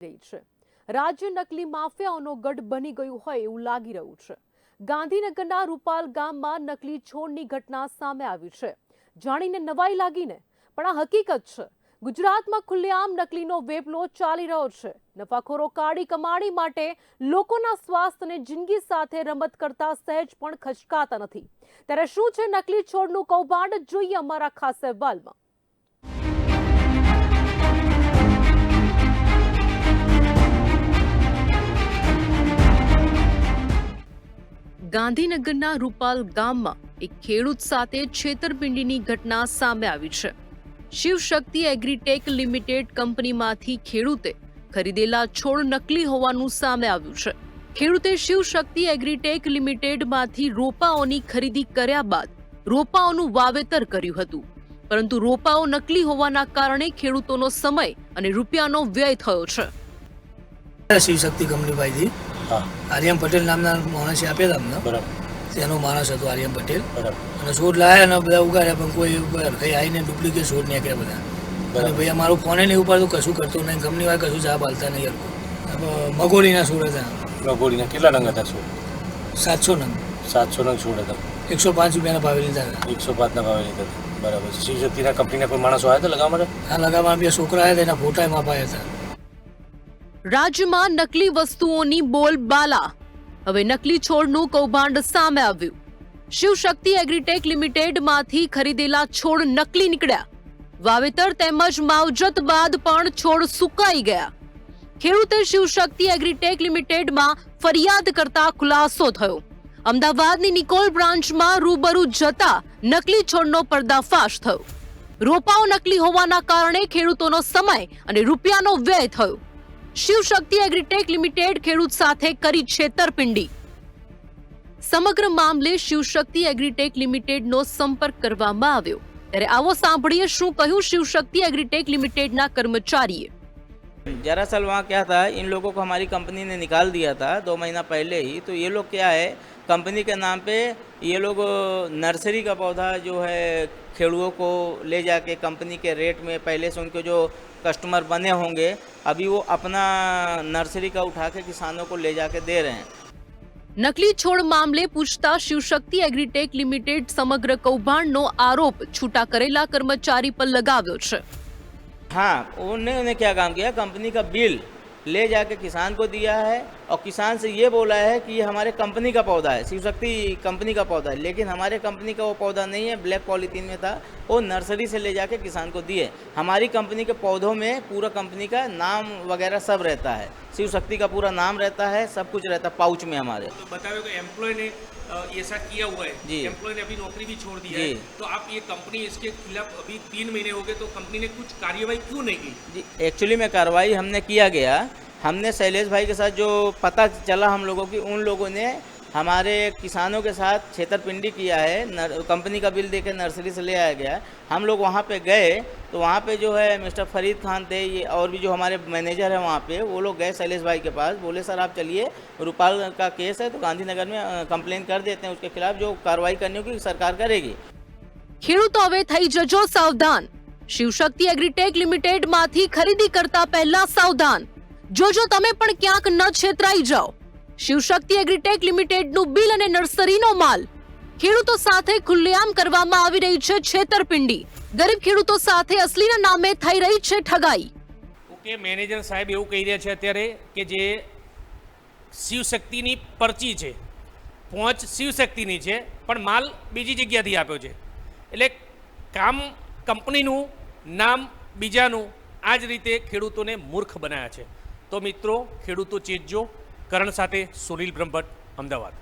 રહી છે. રાજ્ય નકલી માફિયાઓનો ગઢ બની ગયું હોય એવું લાગી રહ્યું છે. ગાંધીનગરના રૂપાલ ગામમાં નકલી છોડની ઘટના સામે આવી છે. જાણીને નવાઈ લાગીને, પણ આ હકીકત છે. ગુજરાતમાં ખુલ્લેઆમ નકલીનો વેપલો ચાલી રહ્યો છે. નફાખોરો કાળી કમાણી માટે લોકોના સ્વાસ્થ્ય અને જિંદગી સાથે રમત કરતા સહેજ પણ ખચકાતા નથી. ત્યારે શું છે નકલી છોડનું કૌભાંડ? જોઈએ અમારા ખાસ અહેવાલમાં. ગાંધીનગરના રૂપાલ ગામમાં એક ખેડૂત સાથે છેતરપિંડીની ઘટના સામે આવી છે. શિવશક્તિ એગ્રીટેક લિમિટેડ કંપનીમાંથી ખેડૂતે ખરીદેલા છોડ નકલી હોવાનું સામે આવ્યું છે. ખેડૂતે શિવશક્તિ એગ્રીટેક લિમિટેડમાંથી રોપાઓની ખરીદી કર્યા બાદ રોપાઓનું વાવેતર કર્યું હતું. પરંતુ રોપાઓ નકલી હોવાના કારણે ખેડૂતોનો સમય અને રૂપિયાનો વ્યય થયો છે. શિવશક્તિ કંપની પાસેથી આર્યમ પટેલ નામના માણસે હતા અમને. બરાબર. તેનો માણસ હતો આર્યમ પટેલ. બરાબર. અને શોધ લાયા અને બધા ઉગાડ્યા પણ કોઈ કઈ આવીને ડુપ્લિકેટ શોધ નીકળ્યા બધા. અને બરાબર. ભાઈ અમારો ફોને નહીં ઉપાડતું કશું કરતો નહીં. કંપની વાર કશું જવાબ હાલતા નહીં મગોડીના છોડ હતા. મગોડીના કેટલા રંગ હતા સૂર સાતસો નંગ સાતસો નંગ છોડ હતા. એકસો પાંચ રૂપિયાના ભાવે લીધા હતા. એકસો પાંચના ભાવે લીધા હતા. બરાબર. શિવશક્તિના કંપનીના કોઈ માણસો આવ્યા હતા લગાવવા માટે? આ લગાવવા બે છોકરા આવ્યા હતા એના ફોટા એમાં અપાયા હતા. રાજ્યમાં નકલી વસ્તુઓની બોલબાલા. હવે નકલી છોડનું કૌભાંડ સામે આવ્યું. શિવશક્તિ એગ્રીટેક લિમિટેડમાંથી ખરીદેલા છોડ નકલી નીકળ્યા. વાવેતર તેમજ માવજત બાદ પણ છોડ સુકાઈ ગયા. ખેડૂતે શિવશક્તિ એગ્રીટેક લિમિટેડમાં ફરિયાદ કરતા ખુલાસો થયો. અમદાવાદની નિકોલ બ્રાન્ચમાં રૂબરૂ જતા નકલી છોડનો પર્દાફાશ થયો. રોપાઓ નકલી હોવાના કારણે ખેડૂતોનો સમય અને રૂપિયાનો વ્યય થયો. શિવશક્તિ એગ્રીટેક લિમિટેડ ખેડૂત સાથે કરી છેતરપિંડી. સમગ્ર મામલે શિવશક્તિ એગ્રીટેક લિમિટેડનો સંપર્ક કરવામાં આવ્યો. ત્યારે આવો સાંભળીએ શું કહ્યું શિવશક્તિ એગ્રીટેક લિમિટેડના કર્મચારીએ. दरअसल वहाँ क्या था इन लोगों को हमारी कंपनी ने निकाल दिया था दो महीना पहले ही तो ये लोग क्या है कंपनी के नाम पे ये लोग नर्सरी का पौधा जो है खेड़ुओं को ले जाके कंपनी के रेट में पहले से उनके जो कस्टमर बने होंगे अभी वो अपना नर्सरी का उठा के किसानों को ले जाके दे रहे हैं નકલી છોડ મામલે પૂછતા શિવશક્તિ એગ્રીટેક લિમિટેડ સમગ્ર કૌભાંડનો આરોપ છૂટા કરેલા કર્મચારી પર લગાવ્યો છે हाँ उन्होंने उन्हें क्या काम किया कंपनी का बिल ले जाके किसान को दिया है और किसान से ये बोला है कि ये हमारे कंपनी का पौधा है शिव शक्ति कंपनी का पौधा है लेकिन हमारे कंपनी का वो पौधा नहीं है ब्लैक पॉलीथीन में था वो नर्सरी से ले जाके किसान को दिए। हमारी कंपनी के पौधों में पूरा कंपनी का नाम वगैरह सब रहता है शिव शक्ति का पूरा नाम रहता है सब कुछ रहता है पाउच में हमारे। तो बताओ कि एम्प्लॉय ने ऐसा किया हुआ है। जी। एम्प्लॉय ने अभी नौकरी भी छोड़ जी। है। तो आप ये कंपनी इसके खिलाफ अभी तीन महीने हो गए तो कंपनी ने कुछ कार्यवाही क्यों नहीं की? जी एक्चुअली में कार्रवाई हमने किया गया हमने शैलेश भाई के साथ जो पता चला हम लोगों की उन लोगों ने हमारे किसानों के साथ छेतरपिंडी किया है नर, कंपनी का बिल देकर नर्सरी से ले आया गया हम लोग वहाँ पे गए तो वहाँ पे जो है मिस्टर फरीद खान थे ये और भी जो हमारे मैनेजर है वहाँ पे वो लोग गए शैलेश भाई के पास बोले सर आप चलिए रूपाल का केस है तो गांधीनगर में कंप्लेन कर देते हैं उसके खिलाफ जो कार्रवाई करनी होगी सरकार करेगी ખેડૂતો હવે થઈ જજો સાવધાન શિવશક્તિ એગ્રીટેક લિમિટેડમાંથી ખરીદી કરતા પહેલા સાવધાન જોજો તમે પણ ક્યાંક ન છેતરાઈ જાઓ. શિવશક્તિ એગ્રીટેક લિમિટેડનું બિલ અને નર્સરીનો માલ. ખેડૂતો સાથે ખુલ્લેઆમ કરવામાં આવી રહી છે છેતરપિંડી. ગરીબ ખેડૂતો સાથે અસલીના નામે થઈ રહી છે ઠગાઈ. ઓકે, મેનેજર સાહેબ એવું કહી રહ્યા છે અત્યારે કે જે શિવશક્તિની પરચી છે, પહોંચ શિવશક્તિની છે, પણ માલ બીજી જગ્યાથી આપ્યો છે. એટલે કામ કંપનીનું, નામ બીજાનું, આ જ રીતે ખેડૂતોને મૂર્ખ બનાવ્યા છે. તો મિત્રો ખેડૂતો ચેતજો. કરણ સાથે સુનિલ બ્રહ્મભટ્ટ અમદાવાદ.